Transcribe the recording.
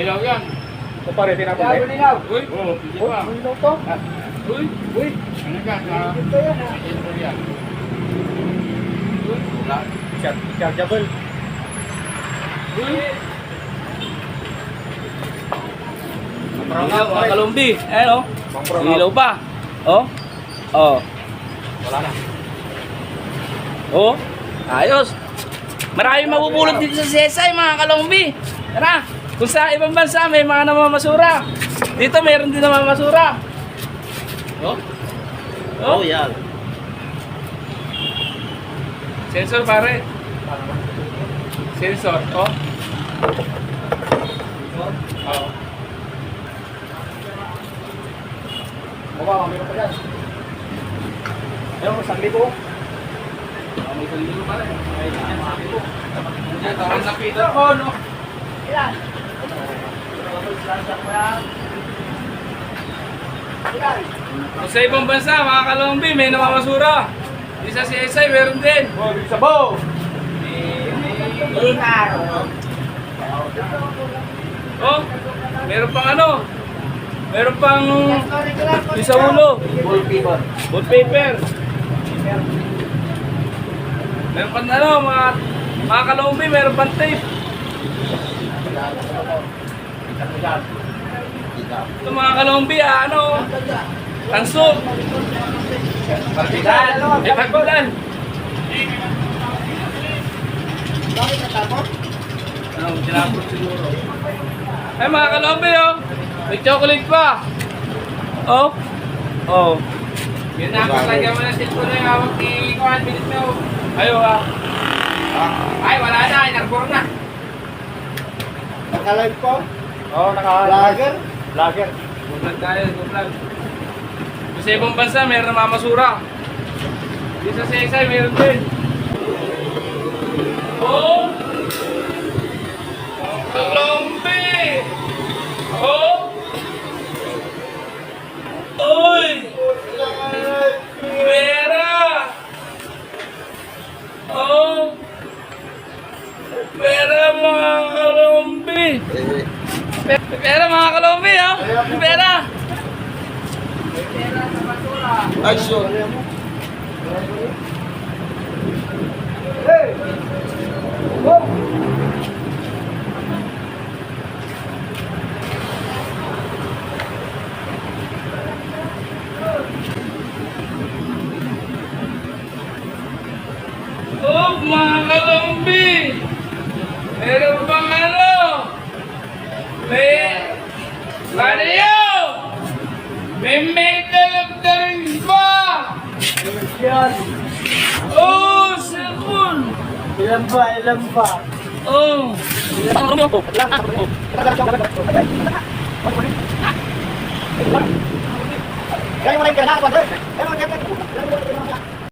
Ilaw yan. Ito pare, eh. nilaw. Uy, oh, hindi pa. Ilaw. Uy, Uy, ano ka? Sa ito yan ah. intro yan. Char- Chargeable. Uy, Ilaw mga kalumbi. Ayan o. Pang-promote. Ilaw pa. Oh. Oh. Wala na. Oh. Ayos. Maraming mabubulot dito sa Sesay mga kalumbi. Tara. Kung sa ibang bansa may mga namamasura. Dito meron din namamasura. Oh. Oh, yan. Sensor pare. Sensor, oh. Oh. Baba, meron pa dyan. Ayun, isang libo. Ah, may sandilo pare. Ito ang nakita ko, no? Ilan? Sa ibang bansa, mga kalumbi, may namamasura. Di sa CSI, meron din. Oh, big sabaw. Ilan? Oh, meron pang ano? Meron pang lang. isa ulo. Wallpaper. Wallpaper. Meron pang ano, mga mga kalumbi, meron pang tape. Ito mga kalumbi, ah, ano? Tanso. Parbidan. Eh, pagbalan. Bakit natapos? Ano, tinapos siguro. Ay, mga kalumbi, oh. May chocolate pa. Oh. Oh. Yun na, paglagyan mo ng cellphone na yung hawak ni Kuhan, bilis mo. Ayaw, ah. Ay, wala na, inarbor na. Nakalive ko? Oo, naka... Lager? Lager. Vlog tayo, vlog. Sa ibang bansa, meron na mamasura. Dito sa CSI, meron din. Oh! Kalombi! Oh! Uy! Pera! Oh! Pera mga kalombi! Pe- Pera mga kalombi, ha? Pera! Ay, sure. Hey! Go! Oh, mga kalombi! Meron bang ano? Yan! Oh, second! Ilan ba? Ilan ba? Oh! Kaya mo yung kailangan sir. Kaya mo yung kailangan.